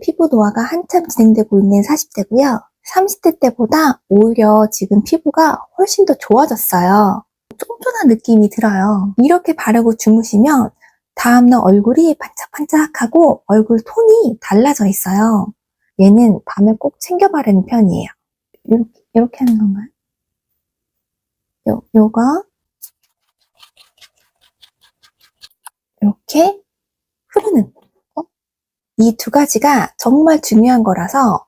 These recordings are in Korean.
피부 노화가 한참 진행되고 있는 40대고요. 30대 때보다 오히려 지금 피부가 훨씬 더 좋아졌어요. 쫀쫀한 느낌이 들어요. 이렇게 바르고 주무시면 다음날 얼굴이 반짝반짝하고 얼굴 톤이 달라져 있어요. 얘는 밤에 꼭 챙겨 바르는 편이에요. 이렇게, 이렇게 하는 건가요? 요, 요거. 이렇게 흐르는 이 두 가지가 정말 중요한 거라서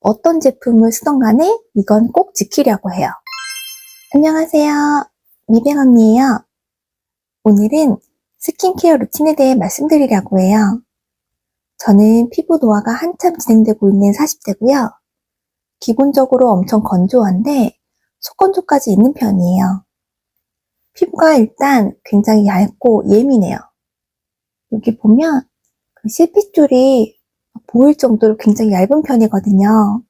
어떤 제품을 쓰던 간에 이건 꼭 지키려고 해요. 안녕하세요. 미백 언니예요. 오늘은 스킨케어 루틴에 대해 말씀드리려고 해요. 저는 피부 노화가 한참 진행되고 있는 40대고요. 기본적으로 엄청 건조한데 속건조까지 있는 편이에요. 피부가 일단 굉장히 얇고 예민해요. 여기 보면 그 실핏줄이 보일 정도로 굉장히 얇은 편이거든요.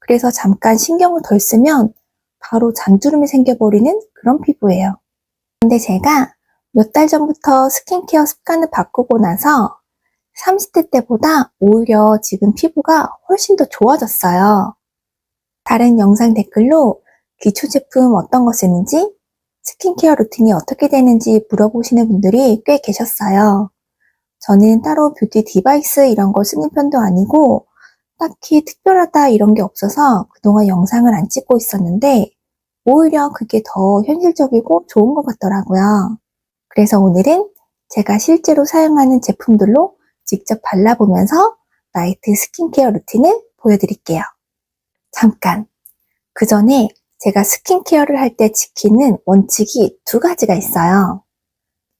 그래서 잠깐 신경을 덜 쓰면 바로 잔주름이 생겨버리는 그런 피부예요. 근데 제가 몇 달 전부터 스킨케어 습관을 바꾸고 나서 30대 때보다 오히려 지금 피부가 훨씬 더 좋아졌어요. 다른 영상 댓글로 기초 제품 어떤 거 쓰는지, 스킨케어 루틴이 어떻게 되는지 물어보시는 분들이 꽤 계셨어요. 저는 따로 뷰티 디바이스 이런 거 쓰는 편도 아니고 딱히 특별하다 이런 게 없어서 그동안 영상을 안 찍고 있었는데 오히려 그게 더 현실적이고 좋은 것 같더라고요. 그래서 오늘은 제가 실제로 사용하는 제품들로 직접 발라보면서 나이트 스킨케어 루틴을 보여드릴게요. 잠깐! 그 전에 제가 스킨케어를 할 때 지키는 원칙이 두 가지가 있어요.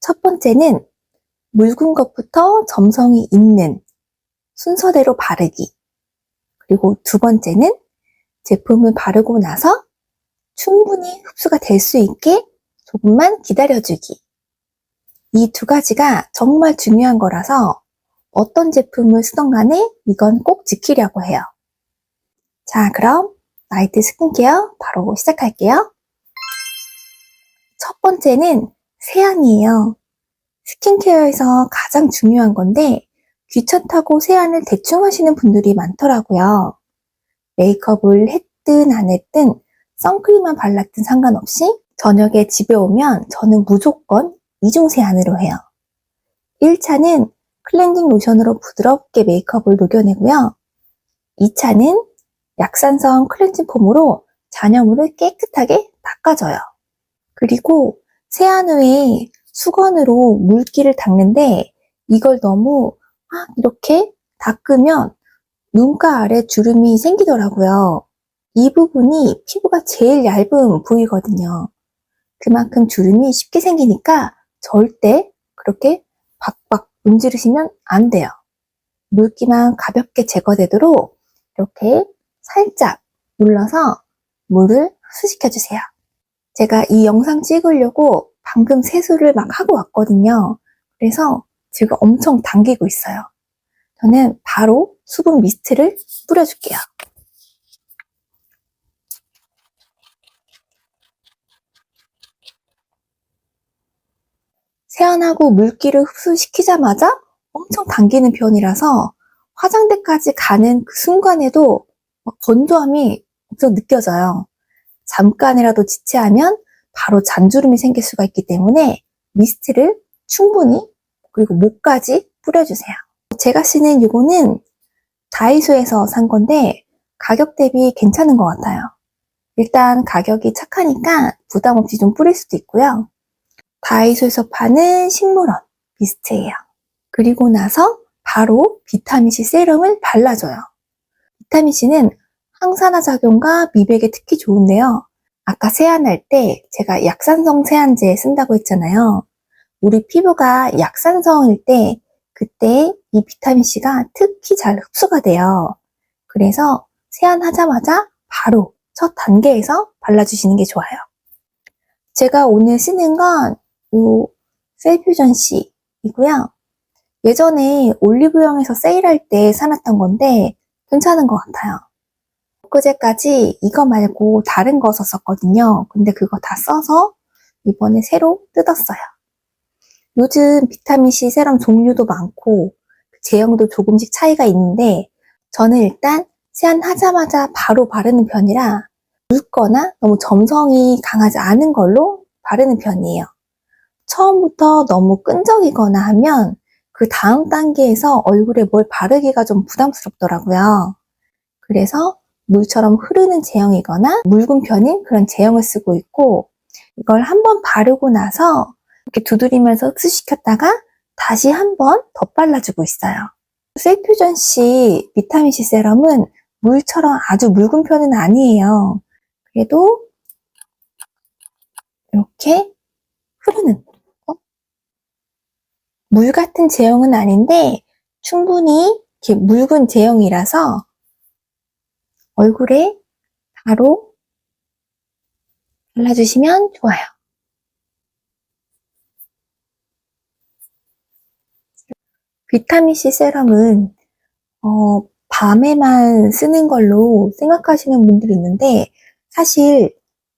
첫 번째는 묽은 것부터 점성이 있는 순서대로 바르기. 그리고 두 번째는 제품을 바르고 나서 충분히 흡수가 될 수 있게 조금만 기다려주기. 이 두 가지가 정말 중요한 거라서 어떤 제품을 쓰던 간에 이건 꼭 지키려고 해요. 자, 그럼 나이트 스킨케어 바로 시작할게요. 첫 번째는 세안이에요. 스킨케어에서 가장 중요한 건데 귀찮다고 세안을 대충 하시는 분들이 많더라고요. 메이크업을 했든 안 했든 선크림만 발랐든 상관없이 저녁에 집에 오면 저는 무조건 이중 세안으로 해요. 1차는 클렌징 로션으로 부드럽게 메이크업을 녹여내고요. 2차는 약산성 클렌징 폼으로 잔여물을 깨끗하게 닦아줘요. 그리고 세안 후에 수건으로 물기를 닦는데 이걸 너무 막 이렇게 닦으면 눈가 아래 주름이 생기더라고요. 이 부분이 피부가 제일 얇은 부위거든요. 그만큼 주름이 쉽게 생기니까 절대 그렇게 박박 문지르시면 안 돼요. 물기만 가볍게 제거되도록 이렇게 살짝 눌러서 물을 흡수시켜주세요. 제가 이 영상 찍으려고 방금 세수를 막 하고 왔거든요. 그래서 지금 엄청 당기고 있어요. 저는 바로 수분 미스트를 뿌려줄게요. 세안하고 물기를 흡수시키자마자 엄청 당기는 편이라서 화장대까지 가는 그 순간에도 건조함이 엄청 느껴져요. 잠깐이라도 지체하면 바로 잔주름이 생길 수가 있기 때문에 미스트를 충분히 그리고 목까지 뿌려주세요. 제가 쓰는 이거는 다이소에서 산 건데 가격 대비 괜찮은 것 같아요. 일단 가격이 착하니까 부담 없이 좀 뿌릴 수도 있고요. 다이소에서 파는 식물원 미스트예요. 그리고 나서 바로 비타민C 세럼을 발라줘요. 비타민C는 항산화 작용과 미백에 특히 좋은데요. 아까 세안할 때 제가 약산성 세안제 쓴다고 했잖아요. 우리 피부가 약산성일 때 그때 이 비타민C가 특히 잘 흡수가 돼요. 그래서 세안하자마자 바로 첫 단계에서 발라주시는 게 좋아요. 제가 오늘 쓰는 건 이 셀퓨전C이고요. 예전에 올리브영에서 세일할 때 사놨던 건데 괜찮은 것 같아요. 엊그제까지 이거 말고 다른 거 썼었거든요. 근데 그거 다 써서 이번에 새로 뜯었어요. 요즘 비타민C 세럼 종류도 많고 제형도 조금씩 차이가 있는데 저는 일단 세안하자마자 바로 바르는 편이라 묽거나 너무 점성이 강하지 않은 걸로 바르는 편이에요. 처음부터 너무 끈적이거나 하면 그 다음 단계에서 얼굴에 뭘 바르기가 좀 부담스럽더라고요. 그래서 물처럼 흐르는 제형이거나 묽은 편인 그런 제형을 쓰고 있고 이걸 한번 바르고 나서 이렇게 두드리면서 흡수시켰다가 다시 한번더 발라주고 있어요. 셀퓨전 C 비타민C 세럼은 물처럼 아주 묽은 편은 아니에요. 그래도 이렇게 흐르는 어? 물 같은 제형은 아닌데 충분히 이렇게 묽은 제형이라서 얼굴에 바로 발라주시면 좋아요. 비타민C 세럼은 어, 밤에만 쓰는 걸로 생각하시는 분들이 있는데 사실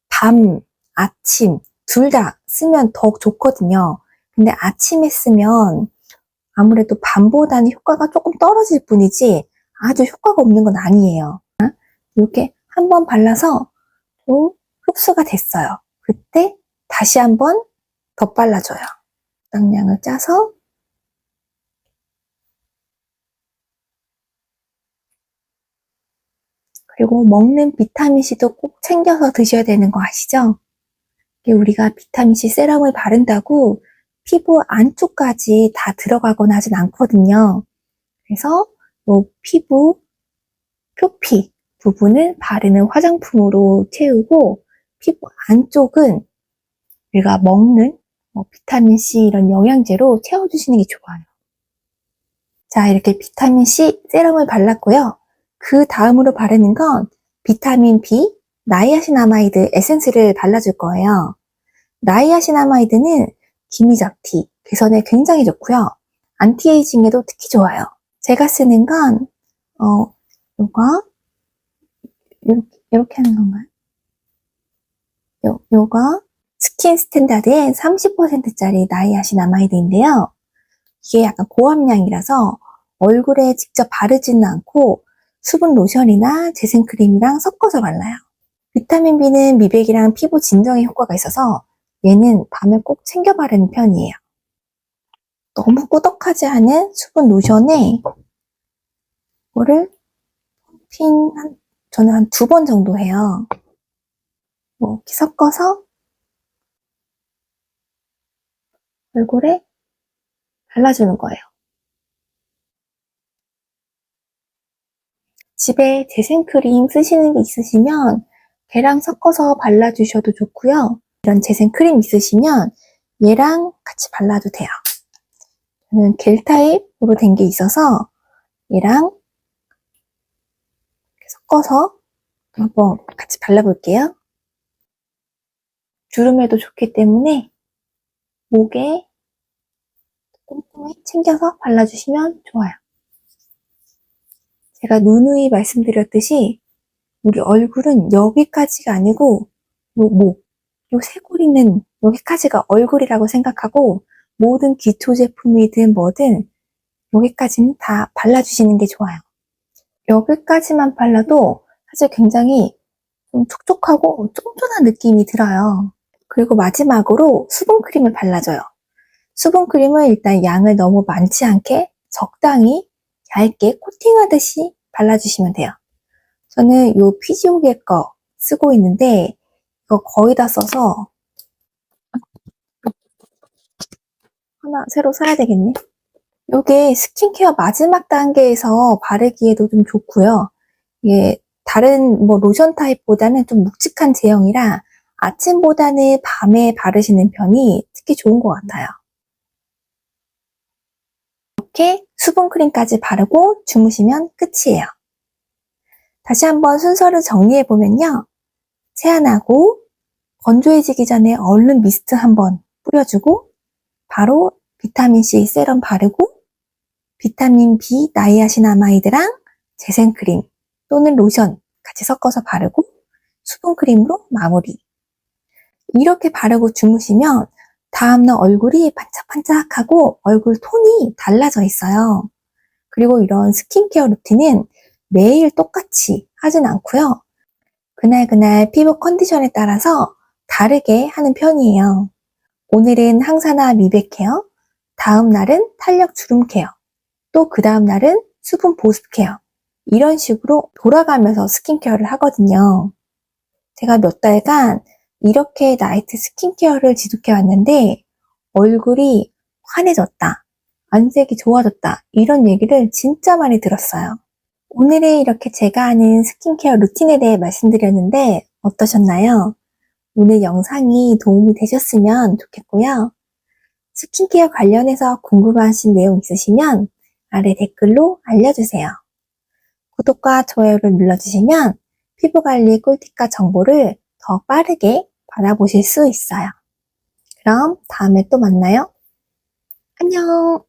밤, 아침 둘 다 쓰면 더 좋거든요. 근데 아침에 쓰면 아무래도 밤보다는 효과가 조금 떨어질 뿐이지 아주 효과가 없는 건 아니에요. 이렇게 한 번 발라서 좀 흡수가 됐어요. 그때 다시 한 번 더 발라줘요. 적당량을 짜서 그리고 먹는 비타민C도 꼭 챙겨서 드셔야 되는 거 아시죠? 우리가 비타민C 세럼을 바른다고 피부 안쪽까지 다 들어가거나 하진 않거든요. 그래서 이 피부 표피 부분을 바르는 화장품으로 채우고 피부 안쪽은 우리가 먹는 뭐 비타민C 이런 영양제로 채워주시는 게 좋아요. 자, 이렇게 비타민C 세럼을 발랐고요. 그 다음으로 바르는 건 비타민 B 나이아신아마이드 에센스를 발라줄 거예요. 나이아신아마이드는 기미잡티, 개선에 굉장히 좋고요. 안티에이징에도 특히 좋아요. 제가 쓰는 건 어, 요거 이렇게, 이렇게 하는 건가요? 요, 요거 스킨 스탠다드의 30%짜리 나이아신아마이드인데요. 이게 약간 고함량이라서 얼굴에 직접 바르지는 않고 수분 로션이나 재생크림이랑 섞어서 발라요. 비타민 B는 미백이랑 피부 진정에 효과가 있어서 얘는 밤에 꼭 챙겨 바르는 편이에요. 너무 꾸덕하지 않은 수분 로션에 이거를 핀 한, 저는 한 두 번 정도 해요. 뭐 이렇게 섞어서 얼굴에 발라주는 거예요. 집에 재생크림 쓰시는 게 있으시면 걔랑 섞어서 발라주셔도 좋고요. 이런 재생크림 있으시면 얘랑 같이 발라도 돼요. 저는 겔 타입으로 된 게 있어서 얘랑 섞어서 한번 같이 발라볼게요. 주름에도 좋기 때문에 목에 꼼꼼히 챙겨서 발라주시면 좋아요. 제가 누누이 말씀드렸듯이 우리 얼굴은 여기까지가 아니고 요 목, 요 쇄골이는 여기까지가 얼굴이라고 생각하고 모든 기초 제품이든 뭐든 여기까지는 다 발라주시는 게 좋아요. 여기까지만 발라도 사실 굉장히 좀 촉촉하고 쫀쫀한 느낌이 들어요. 그리고 마지막으로 수분크림을 발라줘요. 수분크림은 일단 양을 너무 많지 않게 적당히 얇게 코팅하듯이 발라주시면 돼요. 저는 이 피지오겔 거 쓰고 있는데 이거 거의 다 써서 하나 새로 사야 되겠네. 이게 스킨케어 마지막 단계에서 바르기에도 좀 좋고요. 이게 다른 뭐 로션 타입보다는 좀 묵직한 제형이라 아침보다는 밤에 바르시는 편이 특히 좋은 것 같아요. 이렇게 수분크림까지 바르고 주무시면 끝이에요. 다시 한번 순서를 정리해보면요. 세안하고 건조해지기 전에 얼른 미스트 한번 뿌려주고 바로 비타민C 세럼 바르고 비타민 B 나이아신아마이드랑 재생크림 또는 로션 같이 섞어서 바르고 수분크림으로 마무리. 이렇게 바르고 주무시면 다음날 얼굴이 반짝반짝하고 얼굴 톤이 달라져 있어요. 그리고 이런 스킨케어 루틴은 매일 똑같이 하진 않고요. 그날그날 피부 컨디션에 따라서 다르게 하는 편이에요. 오늘은 항산화 미백 케어, 다음 날은 탄력 주름 케어, 또 그 다음 날은 수분 보습 케어. 이런 식으로 돌아가면서 스킨케어를 하거든요. 제가 몇 달간 이렇게 나이트 스킨케어를 지속해 왔는데 얼굴이 환해졌다, 안색이 좋아졌다 이런 얘기를 진짜 많이 들었어요. 오늘은 이렇게 제가 하는 스킨케어 루틴에 대해 말씀드렸는데 어떠셨나요? 오늘 영상이 도움이 되셨으면 좋겠고요. 스킨케어 관련해서 궁금하신 내용 있으시면 아래 댓글로 알려주세요. 구독과 좋아요를 눌러주시면 피부관리 꿀팁과 정보를 더 빠르게 받아보실 수 있어요. 그럼 다음에 또 만나요. 안녕!